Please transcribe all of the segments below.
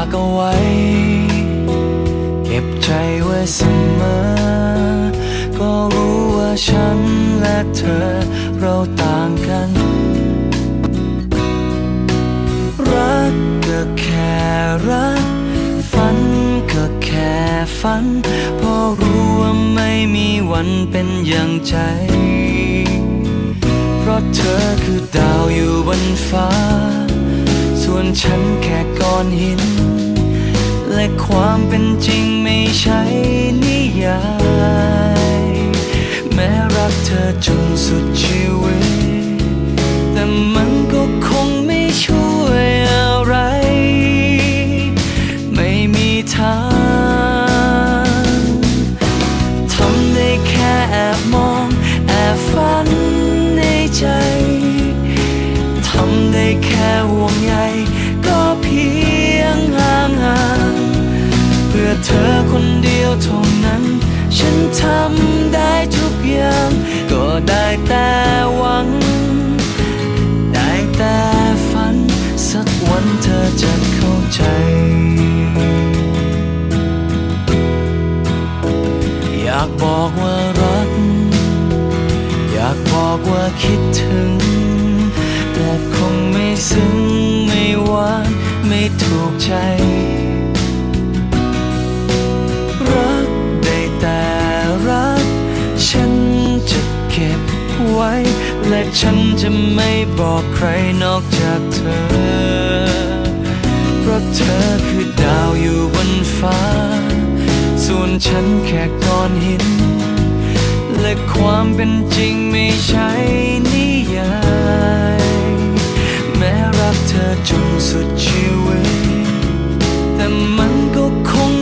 ากเอาไว้ เก็บใจไว้เสมอ ก็รู้ว่าฉันและเธอเราต่างกัน รักก็แค่รัก ฝันก็แค่ฝันเพราะรู้ว่าไม่มีวันเป็นอย่างใจ เพราะเธอคือดาวอยู่บนฟ้า ส่วนฉันแค่ก้อนหิน และความเป็นจริงไม่ใช่นิยาย แม้รักเธอจนสุดชีวิต เธอคนเดียวเท่านั้น ฉันทำได้ทุกอย่าง ก็ได้แต่หวัง ได้แต่ฝัน สักวันเธอจะเข้าใจ อยากบอกว่ารัก อยากบอกว่าคิดถึง แต่คงไม่ซึ้งไม่หวานไม่ถูกใจ และฉันจะไม่บอกใครนอกจากเธอ เพราะเธอคือดาวอยู่บนฟ้า ส่วนฉันแค่ก้อนหิน และความเป็นจริงไม่ใช่นิยาย แม้รักเธอจนสุดชีวิต แต่มันก็คง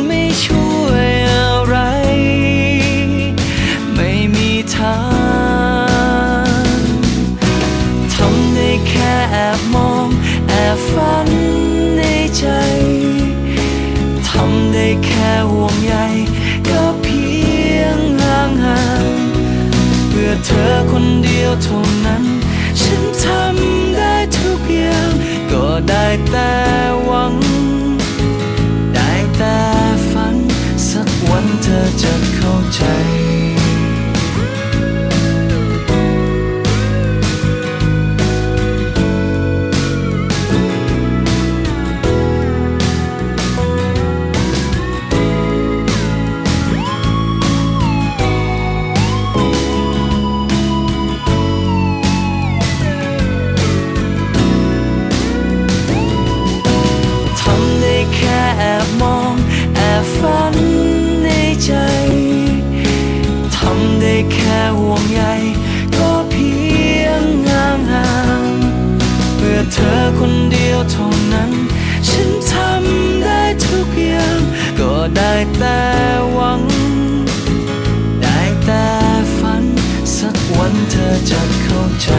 ห่วงใยก็เพียงห่างๆเพื่อเธอคนเดียวทน แต่หวัง ได้แต่ฝัน สักวันเธอจะเข้าใจ